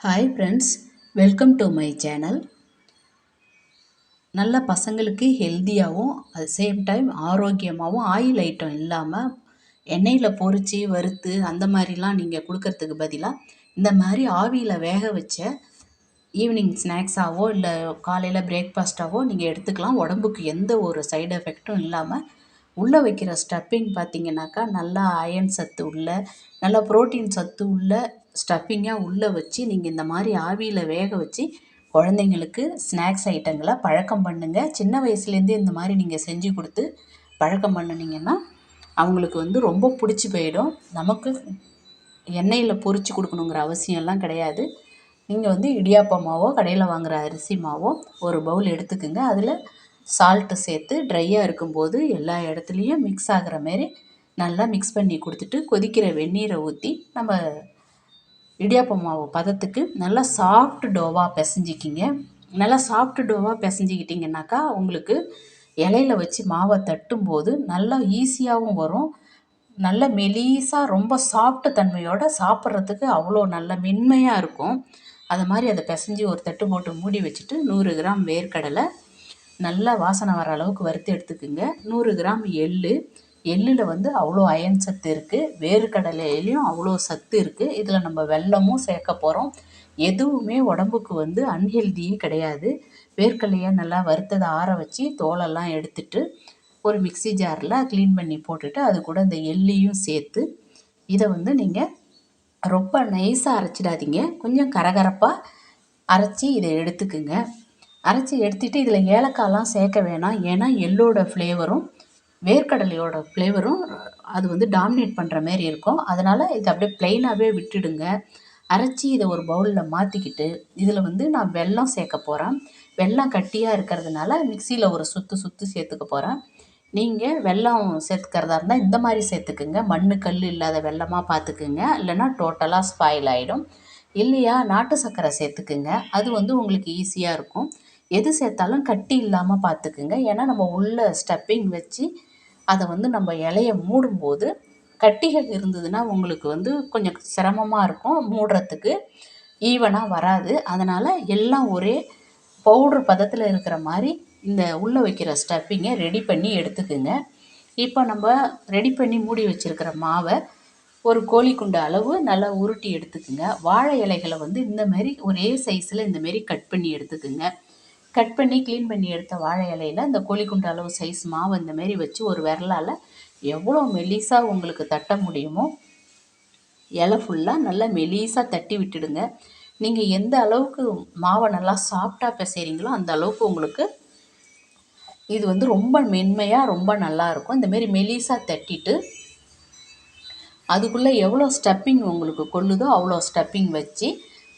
Hi friends welcome to my channel நல்ல பசங்களுக்கு ஹெல்த்தியாகவும் அட் சேம் டைம் ஆரோக்கியமாகவும் ஆயில் ஐட்டம் இல்லாமல் எண்ணெயில் பொரித்து வறுத்து அந்த மாதிரிலாம் நீங்கள் கொடுக்கறதுக்கு பதிலாக இந்த மாதிரி ஆவியில் வேக வச்ச ஈவினிங் ஸ்நாக்ஸாகவோ இல்லை காலையில் பிரேக்ஃபாஸ்ட்டாகவோ நீங்கள் எடுத்துக்கலாம். உடம்புக்கு எந்த ஒரு சைடு எஃபெக்ட்டும் இல்லாமல் உள்ளே வைக்கிற ஸ்டப்பிங் பார்த்தீங்கன்னாக்கா நல்லா அயன் சத்து உள்ள நல்லா ப்ரோட்டீன் சத்து உள்ள ஸ்டஃப்பிங்காக உள்ளே வச்சு நீங்கள் இந்த மாதிரி ஆவியில் வேக வச்சு குழந்தைங்களுக்கு ஸ்நாக்ஸ் ஐட்டங்களை பழக்கம் பண்ணுங்கள் சின்ன வயசுலேருந்தே இந்த மாதிரி நீங்கள் செஞ்சு கொடுத்து பழக்கம் பண்ணினீங்கன்னா அவங்களுக்கு வந்து ரொம்ப பிடிச்சி போயிடும். நமக்கு எண்ணெயில் பொரித்து கொடுக்கணுங்கிற அவசியம்லாம் கிடையாது. நீங்கள் வந்து இடியாப்ப மாவோ கடையில் வாங்குகிற அரிசி மாவோ ஒரு பவுல் எடுத்துக்கோங்க. அதில் சால்ட்டு சேர்த்து ட்ரையாக இருக்கும்போது எல்லா இடத்துலையும் மிக்ஸ் ஆகிற மாரி நல்லா மிக்ஸ் பண்ணி கொடுத்துட்டு கொதிக்கிற வெந்நீரை ஊற்றி நம்ம இடியாப்ப மாவு பதத்துக்கு நல்லா சாஃப்ட் டோவாக பிசைஞ்சிக்கிங்க. நல்லா சாஃப்ட் டோவாக பிசைஞ்சிக்கிட்டிங்கனாக்கா உங்களுக்கு இலையில வச்சு மாவை தட்டும்போது நல்லா ஈஸியாகவும் வரும். நல்ல மெலீஸாக ரொம்ப சாஃப்ட் தன்மையோடு சாப்பிட்றதுக்கு அவ்வளோ நல்ல மென்மையாக இருக்கும். அது மாதிரி அதை பிசைஞ்சி ஒரு தட்டு போட்டு மூடி வச்சுட்டு நூறு கிராம் வேர்க்கடலை நல்லா வாசனை வர அளவுக்கு வறுத்து எடுத்துக்கோங்க. நூறு கிராம் எள்ளு. எள்ளில் வந்து அவ்வளோ அயன் சத்து இருக்குது வேர்க்கடலையிலையும் அவ்வளோ சத்து இருக்குது இதில் நம்ம வெல்லமும் சேர்க்க போகிறோம் எதுவுமே உடம்புக்கு வந்து அன்ஹெல்தியே கிடையாது. வேர்க்கடலையை நல்லா வறுத்ததை ஆற வச்சு தோலெல்லாம் எடுத்துட்டு ஒரு மிக்சி ஜாரில் க்ளீன் பண்ணி போட்டுட்டு அது கூட இந்த எள்ளியும் சேர்த்து இதை வந்து நீங்கள் ரொம்ப நைஸாக அரைச்சிடாதீங்க. கொஞ்சம் கரகரப்பாக அரைச்சி இதை எடுத்துக்குங்க. அரைச்சி எடுத்துகிட்டு இதில் ஏலக்காயெலாம் சேர்க்க வேணாம். ஏன்னா எள்ளோட ஃப்ளேவரும் வேர்க்கடலையோட ஃப்ளேவரும் அது வந்து டாமினேட் பண்ணுற மாரி இருக்கும். அதனால் இதை அப்படியே ப்ளைனாகவே விட்டுடுங்க. அரைச்சி இதை ஒரு பவுலில் மாற்றிக்கிட்டு இதில் வந்து நான் வெல்லம் சேர்க்க போகிறேன் வெல்லம் கட்டியாக இருக்கிறதுனால மிக்சியில் ஒரு சுற்று சுற்று சேர்த்துக்க போகிறேன் நீங்கள் வெல்லம் சேர்த்துக்கிறதா இருந்தால் இந்த மாதிரி சேர்த்துக்குங்க. மண் கல் இல்லாத வெல்லமாக பார்த்துக்குங்க இல்லைன்னா டோட்டலாக ஸ்பாயில் ஆகிடும் இல்லையா நாட்டு சர்க்கரை சேர்த்துக்குங்க. அது வந்து உங்களுக்கு ஈஸியாக இருக்கும். எது சேர்த்தாலும் கட்டி இல்லாமல் பார்த்துக்குங்க ஏன்னா நம்ம உள்ள ஸ்டப்பிங் வச்சு அதை வந்து நம்ம இலைய மூடும்போது கட்டிகள் இருந்ததுன்னா உங்களுக்கு வந்து கொஞ்சம் சிரமமாக இருக்கும். மூடுறதுக்கு ஈவனாக வராது. அதனால் எல்லாம் ஒரே பவுட்ரு பதத்தில் இருக்கிற மாதிரி இந்த உள்ளே வைக்கிற ஸ்டப்பிங்கை ரெடி பண்ணி எடுத்துக்குங்க. இப்போ நம்ம ரெடி பண்ணி மூடி வச்சுருக்கிற மாவை ஒரு கோழிக்குண்டு அளவு நல்லா உருட்டி எடுத்துக்குங்க. வாழை இலைகளை வந்து இந்த மாதிரி ஒரே சைஸில் இந்தமாரி கட் பண்ணி எடுத்துக்குங்க. கட் பண்ணி க்ளீன் பண்ணி எடுத்த வாழை இலையில் அந்த கோழிக்குண்டு அளவு சைஸ் மாவு இந்த மாரி வச்சு ஒரு விரலால் எவ்வளோ மெலிசாக உங்களுக்கு தட்ட முடியுமோ இலை ஃபுல்லாக நல்லா மெலிசாக தட்டி விட்டுடுங்க. நீங்கள் எந்த அளவுக்கு மாவை நல்லா சாஃப்டாக பிசைறீங்களோ அந்த அளவுக்கு உங்களுக்கு இது வந்து ரொம்ப மென்மையாக ரொம்ப நல்லாயிருக்கும் இந்தமாரி மெலிசாக தட்டிட்டு அதுக்குள்ளே எவ்வளோ ஸ்டப்பிங் உங்களுக்கு கொள்ளுதோ அவ்வளோ ஸ்டப்பிங் வச்சு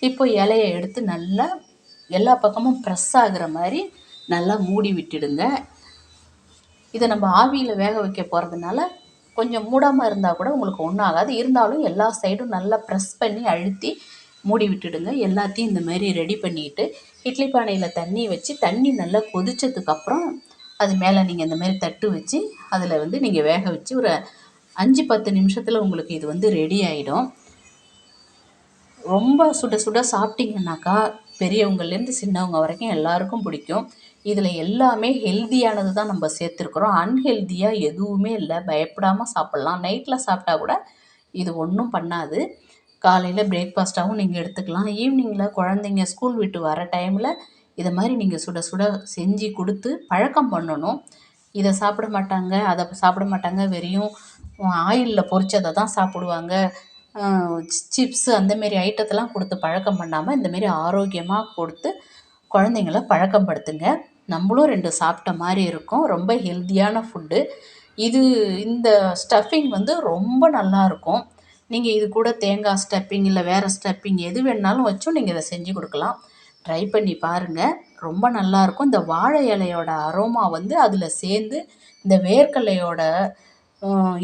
இப்போ இலையை எடுத்து நல்லா எல்லா பக்கமும் ப்ரெஸ் ஆகிற மாதிரி நல்லா மூடி விட்டுடுங்க. இதை நம்ம ஆவியில் வேக வைக்க போகிறதுனால கொஞ்சம் மூடாமல் இருந்தால் கூட உங்களுக்கு ஒன்றும் ஆகாது. இருந்தாலும் எல்லா சைடும் நல்லா ப்ரெஸ் பண்ணி அழுத்தி மூடி விட்டுடுங்க. எல்லாத்தையும் இந்த மாதிரி ரெடி பண்ணிவிட்டு இட்லி பானையில் தண்ணி வச்சு தண்ணி நல்லா கொதித்ததுக்கப்புறம் அது மேலே நீங்கள் இந்த மாதிரி தட்டு வச்சு அதில் வந்து நீங்கள் வேக வச்சு ஒரு அஞ்சு பத்து நிமிஷத்தில் உங்களுக்கு இது வந்து ரெடி ஆகிடும் ரொம்ப சுட சுட சாப்பிட்டீங்கன்னாக்கா பெரியவங்கள்லேருந்து சின்னவங்க வரைக்கும் எல்லாருக்கும் பிடிக்கும். இதில் எல்லாமே ஹெல்தியானது தான் நம்ம சேர்த்துருக்குறோம். அன்ஹெல்தியாக எதுவுமே இல்லை. பயப்படாமல் சாப்பிட்லாம். நைட்டில் சாப்பிட்டா கூட இது ஒன்றும் பண்ணாது. காலையில் பிரேக்ஃபாஸ்ட்டாகவும் நீங்கள் எடுத்துக்கலாம். ஈவினிங்கில் குழந்தைங்க ஸ்கூல் விட்டு வர டைமில் இதை மாதிரி நீங்கள் சுட சுட செஞ்சு கொடுத்து பழக்கம் பண்ணணும். இதை சாப்பிட மாட்டாங்க அதை சாப்பிட மாட்டாங்க. வெறியும் ஆயிலில் பொரிச்சதை தான் சாப்பிடுவாங்க. சிப்ஸு அந்தமாரி ஐட்டத்தெல்லாம் கொடுத்து பழக்கம் பண்ணாமல் இந்தமாரி ஆரோக்கியமாக கொடுத்து குழந்தைங்கள பழக்கப்படுத்துங்க. நம்மளும் ரெண்டு சாப்பிட்ட மாதிரி இருக்கும். ரொம்ப ஹெல்த்தியான ஃபுட்டு இது இந்த ஸ்டஃபிங் வந்து ரொம்ப நல்லாயிருக்கும் நீங்கள் இது கூட தேங்காய் ஸ்டப்பிங் இல்லை வேறு ஸ்டப்பிங் எது வேணுனாலும் வச்சும் நீங்கள் இதை செஞ்சு கொடுக்கலாம். ட்ரை பண்ணி பாருங்கள் ரொம்ப நல்லாயிருக்கும் இந்த வாழை இலையோட அரோமா வந்து அதில் சேர்ந்து இந்த வேர்க்கடலையோட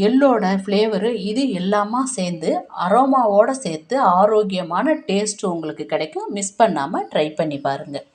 எள்ளோட ஃப்ளேவரு இது எல்லாமா சேர்ந்து அரோமாவோடு சேர்த்து ஆரோக்கியமான டேஸ்ட்டு உங்களுக்கு கிடைக்கும். மிஸ் பண்ணாமல் ட்ரை பண்ணி பாருங்கள்